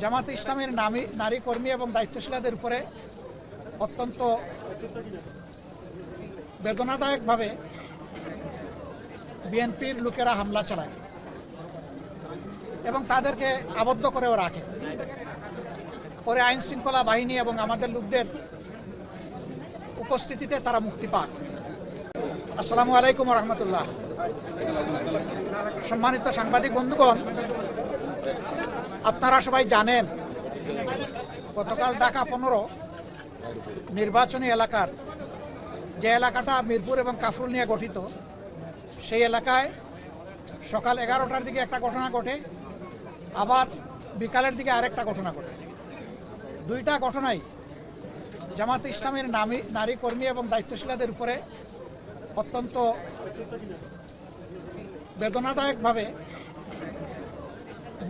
জামাতে ইসলামের নামী নারী কর্মী এবং দায়িত্বশীলাদের উপরে অত্যন্ত বেদনাদায়কভাবে বিএনপির লোকেরা হামলা চালায় এবং তাদেরকে আবদ্ধ করেও রাখে। পরে আইন শৃঙ্খলা বাহিনী এবং আমাদের লোকদের উপস্থিতিতে তারা মুক্তি পান। আসসালামু আলাইকুম রহমতুল্লাহ। সম্মানিত সাংবাদিক বন্ধুগণ আপনারা সবাই জানেন, গতকাল ঢাকা পনেরো নির্বাচনী এলাকার যে এলাকাটা মিরপুর এবং কাফরুল নিয়ে গঠিত, সেই এলাকায় সকাল এগারোটার দিকে একটা ঘটনা ঘটে, আবার বিকালের দিকে আরেকটা ঘটনা ঘটে। দুইটা ঘটনাই জামাত ইসলামের নামী, নারী কর্মী এবং দায়িত্বশীলাদের উপরে অত্যন্ত বেদনাদায়কভাবে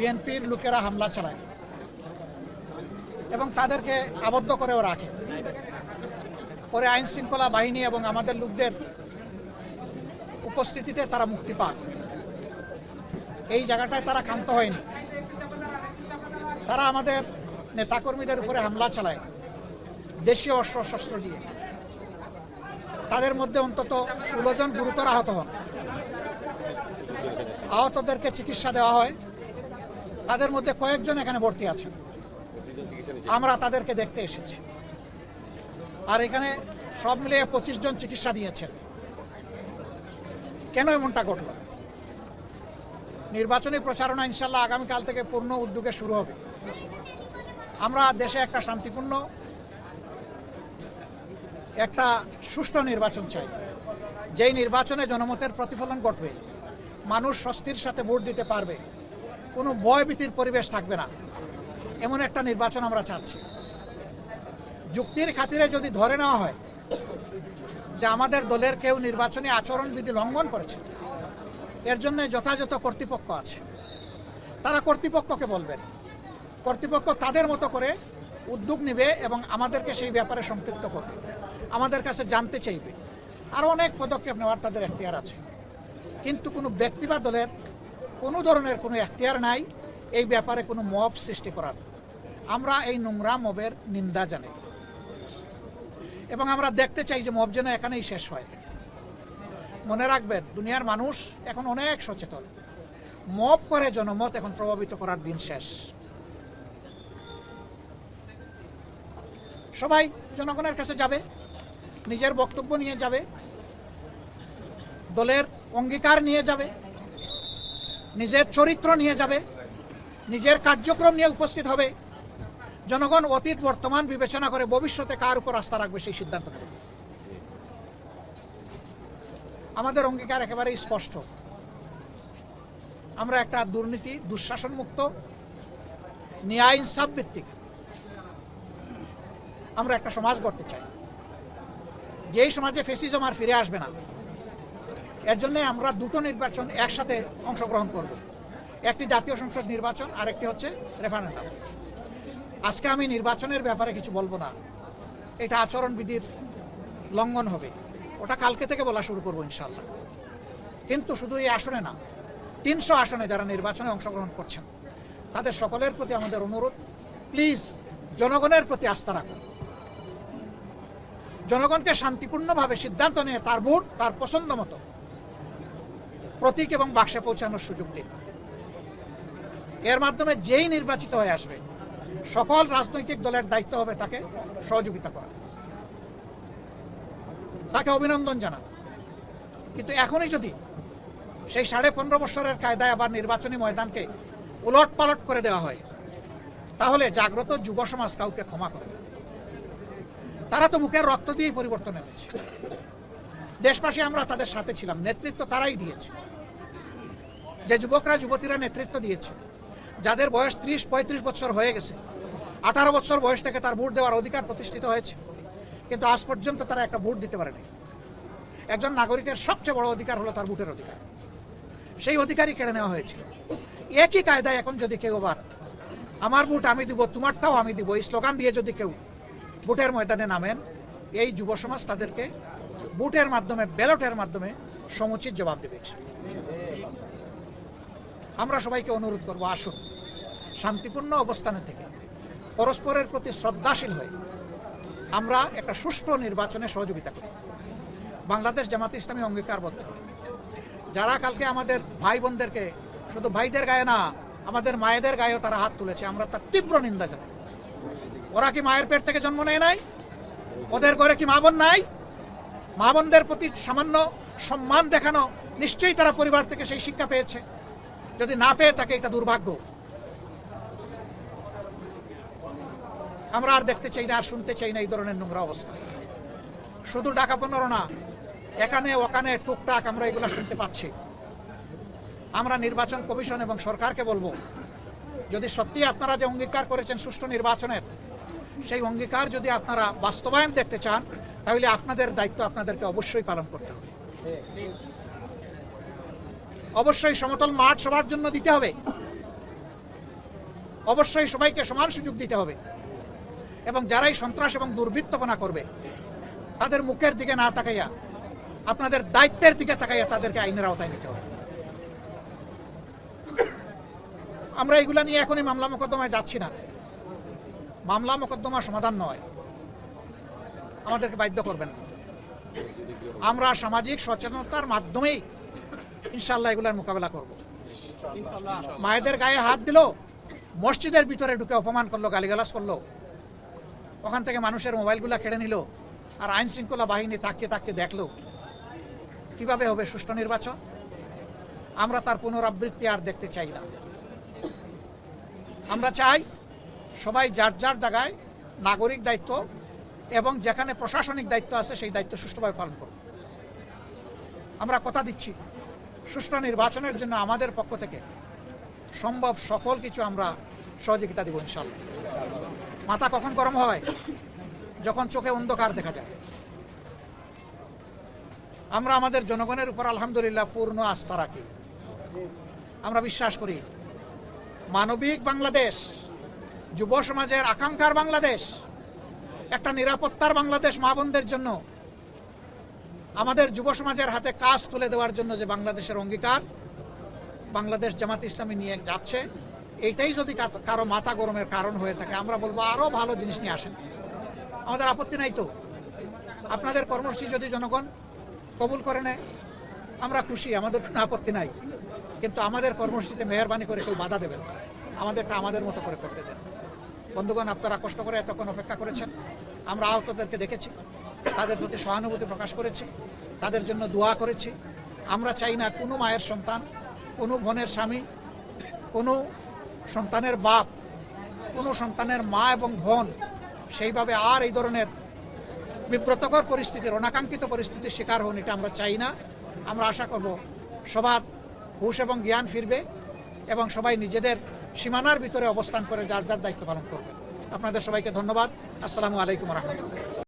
বিএনপির লোকেরা হামলা চালায় এবং তাদেরকে আবদ্ধ করেও রাখে। পরে আইন শৃঙ্খলা বাহিনী এবং আমাদের লোকদের উপস্থিতিতে তারা মুক্তি পান এই জায়গাটায় তারা ক্ষান্ত হয়নি। তারা আমাদের নেতাকর্মীদের উপরে হামলা চালায়, দেশীয় অস্ত্র শস্ত্র দিয়ে। তাদের মধ্যে অন্তত ষোলো জন গুরুতর আহত হন। আহতদেরকে চিকিৎসা দেওয়া হয়। তাদের মধ্যে কয়েকজন এখানে ভর্তি আছেন। আমরা তাদেরকে দেখতে এসেছি। আর এখানে সব মিলিয়ে পঁচিশ জন চিকিৎসা দিয়েছেন। কেন এমনটা ঘটল? নির্বাচনী প্রচারণা ইনশাল্লাহ আগামীকাল থেকে পূর্ণ উদ্যোগে শুরু হবে। আমরা দেশে একটা শান্তিপূর্ণ, একটা সুষ্ঠু নির্বাচন চাই। যেই নির্বাচনে জনমতের প্রতিফলন ঘটবে, মানুষ স্বস্তির সাথে ভোট দিতে পারবে। কোনো ভয়ভীতির পরিবেশ থাকবে না। এমন একটা নির্বাচন আমরা চাচ্ছি। যুক্তির খাতিরে যদি ধরে নেওয়া হয় যে আমাদের দলের কেউ নির্বাচনী আচরণবিধি লঙ্ঘন করেছে, এর জন্য যথাযথ কর্তৃপক্ষ আছে। তারা কর্তৃপক্ষকে বলবেন। কর্তৃপক্ষ তাদের মতো করে উদ্যোগ নেবে এবং আমাদেরকে সেই ব্যাপারে সম্পৃক্ত করবে। আমাদের কাছে জানতে চাইবে। আরও অনেক পদক্ষেপ নেওয়ার তাদের এখতিয়ার আছে। কিন্তু কোনো ব্যক্তি বা দলের কোনো ধরনের কোনো এখতিয়ার নাই, এই ব্যাপারে কোনো মব সৃষ্টি করার। আমরা এই নোংরা মবের নিন্দা জানাই। এবং আমরা দেখতে চাই যে মব যেন এখানেই শেষ হয়। মনে রাখবেন, দুনিয়ার মানুষ এখন অনেক সচেতন। মব করে জনমত এখন প্রভাবিত করার দিন শেষ। সবাই জনগণের কাছে যাবে, নিজের বক্তব্য নিয়ে যাবে, দলের অঙ্গীকার নিয়ে যাবে নিজের চরিত্র নিয়ে যাবে, নিজের কার্যক্রম নিয়ে উপস্থিত হবে। জনগণ অতীত, বর্তমান বিবেচনা করে ভবিষ্যতে কার উপর আস্থা রাখবে সেই সিদ্ধান্ত নেবে। আমাদের অঙ্গীকার একেবারেই স্পষ্ট। আমরা একটা দুর্নীতি দুঃশাসন মুক্ত ন্যায় ইনসাফ ভিত্তিক। আমরা একটা সমাজ গড়তে চাই। যেই সমাজে ফেসিজম আর ফিরে আসবে না এর জন্য আমরা দুটো নির্বাচন একসাথে অংশগ্রহণ করব। একটি জাতীয় সংসদ নির্বাচন আর একটি হচ্ছে রেফারেন্ডাম আজকে আমি নির্বাচনের ব্যাপারে কিছু বলব না। এটা আচরণবিধির লঙ্ঘন হবে। ওটা কালকে থেকে বলা শুরু করব ইনশাল্লাহ কিন্তু শুধু এই আসনে না, তিনশো আসনে যারা নির্বাচনে অংশগ্রহণ করছেন, তাদের সকলের প্রতি আমাদের অনুরোধ, প্লিজ জনগণের প্রতি আস্থা রাখুন। জনগণকে শান্তিপূর্ণভাবে সিদ্ধান্ত নিয়ে তার ভোট তার পছন্দ মতো প্রতীক এবং বাক্সে পৌঁছানোর সুযোগ দিন। এর মাধ্যমে যেই নির্বাচিত হয়ে আসবে, সকল রাজনৈতিক দলের দায়িত্ব হবে তাকে সহযোগিতা করা। তাকে অভিনন্দন জানান। কিন্তু এখনই যদি সেই সাড়ে পনেরো বছরের কায়দায় আবার নির্বাচনী ময়দানকে উলট পালট করে দেওয়া হয়, তাহলে জাগ্রত যুব সমাজ কাউকে ক্ষমা করবে তারা তো মুখের রক্ত দিয়েই পরিবর্তন এনেছে। দেশবাসী আমরা তাদের সাথে ছিলাম, নেতৃত্ব তারাই দিয়েছে। যে যুবকরা, যুবতীরা নেতৃত্ব দিয়েছে, যাদের বয়স ত্রিশ, পঁয়ত্রিশ বছর হয়ে গেছে, আঠারো বছর বয়স থেকে তার ভোট দেওয়ার অধিকার প্রতিষ্ঠিত হয়েছে, কিন্তু আজ পর্যন্ত তারা একটা ভোট দিতে পারেনি। একজন নাগরিকের সবচেয়ে বড় অধিকার হলো তার ভোটের অধিকার। সেই অধিকারই কেড়ে নেওয়া হয়েছিল। একই কায়দায় এখন যদি কেউ আবার, আমার ভোট আমি দিব, তোমারটাও আমি দিব এই স্লোগান দিয়ে যদি কেউ ভোটের ময়দানে নামেন, এই যুব সমাজ তাদেরকে ভোটের মাধ্যমে, ব্যালটের মাধ্যমে সমুচিত জবাব দেবে। আমরা সবাইকে অনুরোধ করব, আসুন। শান্তিপূর্ণ অবস্থানে থেকে পরস্পরের প্রতি শ্রদ্ধাশীল হয়ে আমরা একটা সুষ্ঠু নির্বাচনে সহযোগিতা করি। বাংলাদেশ জামাত ইসলামী অঙ্গীকারবদ্ধ। যারা কালকে আমাদের ভাই বোনদেরকে শুধু ভাইদের গায়ে না, আমাদের মায়েদের গায়েও তারা হাত তুলেছে, আমরা তার তীব্র নিন্দা জানাই। ওরা কি মায়ের পেট থেকে জন্ম নেয় নাই? ওদের ঘরে কি মা বোন নাই? মা বোনদের প্রতি সামান্য সম্মান দেখানো নিশ্চয়ই তারা পরিবার থেকে সেই শিক্ষা পেয়েছে। যদি না পেয়ে থাকে, এটা দুর্ভাগ্য। আমরা আর দেখতে চাই না, আর শুনতে চাই না এই ধরনের নোংরা অবস্থা। শুধু ডাকা পনেরো না, এখানে, ওখানে টুকটাক আমরা এগুলো শুনতে পাচ্ছি। আমরা নির্বাচন কমিশন এবং সরকারকে বলব, যদি সত্যি আপনারা যে অঙ্গীকার করেছেন সুষ্ঠু নির্বাচনের, সেই অঙ্গীকার যদি আপনারা বাস্তবায়ন দেখতে চান, তাহলে আপনাদের দায়িত্ব আপনাদেরকে অবশ্যই পালন করতে হবে। অবশ্যই সমতল মাঠ সবার জন্য দিতে হবে। অবশ্যই সবাইকে সমান সুযোগ দিতে হবে। এবং যারাই সন্ত্রাস এবং দুর্বৃত্তপনা করবে, তাদের মুখের দিকে না তাকাইয়া, আপনাদের দায়িত্বের দিকে তাকাইয়া তাদেরকে আইনের আওতায় নিতে হবে। আমরা এগুলা নিয়ে এখনই মামলা মোকদ্দমায় যাচ্ছি না। মামলা মোকদ্দমা সমাধান নয়। আমাদেরকে বাধ্য করবেন না। আমরা সামাজিক সচেতনতার মাধ্যমেই ইনশাল্লাহ এগুলার মোকাবেলা করব। মায়েদের গায়ে হাত দিল, মসজিদের ভিতরে ঢুকে অপমান করল, গালিগালাজ করল। ওখান থেকে মানুষের মোবাইলগুলো কেড়ে নিল আর আইন শৃঙ্খলা বাহিনী তাকিয়ে তাকিয়ে দেখল। কীভাবে হবে সুষ্ঠু নির্বাচন? আমরা তার পুনরাবৃত্তি আর দেখতে চাই না। আমরা চাই সবাই যার যার জায়গায় নাগরিক দায়িত্ব এবং যেখানে প্রশাসনিক দায়িত্ব আছে সেই দায়িত্ব সুষ্ঠুভাবে পালন করব আমরা কথা দিচ্ছি। সুষ্ঠু নির্বাচনের জন্য আমাদের পক্ষ থেকে সম্ভব সকল কিছু আমরা সহযোগিতা দেব ইনশাল্লাহ মাথা কখন গরম হয়? যখন চোখে অন্ধকার দেখা যায়। আমরা আমাদের জনগণের উপর আলহামদুলিল্লাহ পূর্ণ আস্থা রাখি। আমরা বিশ্বাস করি, মানবিক বাংলাদেশ, যুব সমাজের আকাঙ্ক্ষার বাংলাদেশ, একটা নিরাপত্তার বাংলাদেশ মা বোনদের জন্য আমাদের যুব সমাজের হাতে কাজ তুলে দেওয়ার জন্য যে বাংলাদেশের অঙ্গীকার, বাংলাদেশ জামাত ইসলামী নিয়ে যাচ্ছে, এইটাই যদি কারও মাথা গরমের কারণ হয়ে থাকে, আমরা বলব আরও ভালো জিনিস নিয়ে আসেন। আমাদের আপত্তি নাই তো। আপনাদের কর্মসূচি যদি জনগণ কবুল করে নেয়, আমরা খুশি, আমাদের কোনো আপত্তি নাই। কিন্তু আমাদের কর্মসূচিতে মেহরবানি করে কেউ বাধা দেবেন। আমাদেরটা আমাদের মতো করে করতে দেন। বন্ধুগণ, আপনারা কষ্ট করে এতক্ষণ অপেক্ষা করেছেন। আমরা আহতদেরকে দেখেছি। তাদের প্রতি সহানুভূতি প্রকাশ করেছি, তাদের জন্য দোয়া করেছি। আমরা চাই না কোনো মায়ের সন্তান, কোনো বোনের স্বামী, কোনো সন্তানের বাপ, কোনো সন্তানের মা এবং বোন সেইভাবে আর এই ধরনের বিব্রতকর পরিস্থিতির, অনাকাঙ্ক্ষিত পরিস্থিতির শিকার হন এটা আমরা চাই না। আমরা আশা করব সবার হুশ এবং জ্ঞান ফিরবে এবং সবাই নিজেদের সীমানার ভিতরে অবস্থান করে যার যার দায়িত্ব পালন করবে। আপনাদের সবাইকে ধন্যবাদ। আসসালামু আলাইকুম রহমতুল্লাহ।